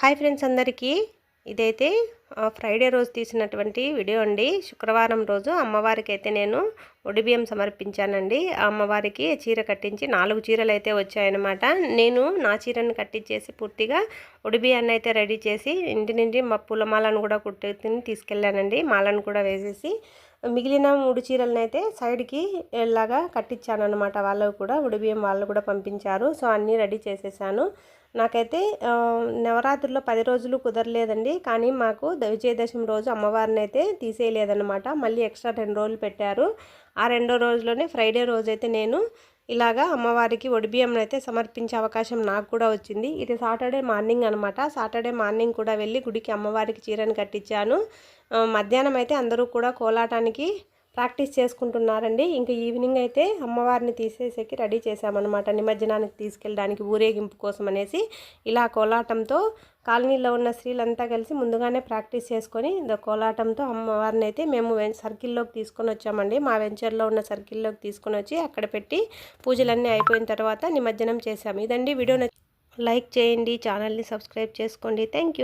Hi friends అందరికీ. ఇదైతే Friday రోజు తీసినటువంటి వీడియో అండి. శుక్రవారం రోజు అమ్మవారికి అయితే నేను ఒడిబియ్యం సమర్పించానండి. ఆ అమ్మవారికి చీర కట్టించి నాలుగు చీరలు అయితే వచ్చాయన్నమాట. నేను నా చీరను కట్టించేసి పూర్తిగా ఒడిబియ్యాన్ని అయితే రెడీ చేసి ఇంటి నుండి మా పూలమాలను కూడా కుట్టి తీసుకెళ్ళానండి. మాలను కూడా వేసేసి మిగిలిన మూడు చీరలను అయితే సైడ్కి ఇలాగా కట్టించాను అనమాట వాళ్ళకు కూడా ఉడిబియ్యం వాళ్ళు కూడా పంపించారు. సో అన్నీ రెడీ చేసేసాను. నాకైతే నవరాత్రిలో పది రోజులు కుదరలేదండి. కానీ మాకు విజయదశమి రోజు అమ్మవారిని అయితే తీసేయలేదన్నమాట. మళ్ళీ ఎక్స్ట్రా రెండు రోజులు పెట్టారు. ఆ రెండో రోజులోనే ఫ్రైడే రోజైతే నేను ఇలాగా అమ్మవారికి ఒడిబియ్యం అయితే సమర్పించే అవకాశం నాకు కూడా వచ్చింది. ఇది సాటర్డే మార్నింగ్ అనమాట సాటర్డే మార్నింగ్ కూడా వెళ్ళి గుడికి అమ్మవారికి చీరను కట్టించాను. మధ్యాహ్నం అయితే అందరూ కూడా కోలాటానికి ప్రాక్టీస్ చేసుకుంటున్నారండి. ఇంకా ఈవినింగ్ అయితే అమ్మవారిని తీసేసేకి రెడీ చేశామన్నమాట. నిమజ్జనానికి తీసుకెళ్ళడానికి ఊరేగింపు కోసం అనేసి ఇలా కోలాటంతో కాలనీలో ఉన్న స్త్రీలంతా కలిసి ముందుగానే ప్రాక్టీస్ చేసుకొని కోలాటంతో అమ్మవారిని అయితే మేము సర్కిల్లోకి తీసుకొని వచ్చామండి. మా వెంచర్లో ఉన్న సర్కిల్లోకి తీసుకొని వచ్చి అక్కడ పెట్టి పూజలన్నీ అయిపోయిన తర్వాత నిమజ్జనం చేశాము. ఇదండి. వీడియో లైక్ చేయండి. ఛానల్ని సబ్స్క్రైబ్ చేసుకోండి. థ్యాంక్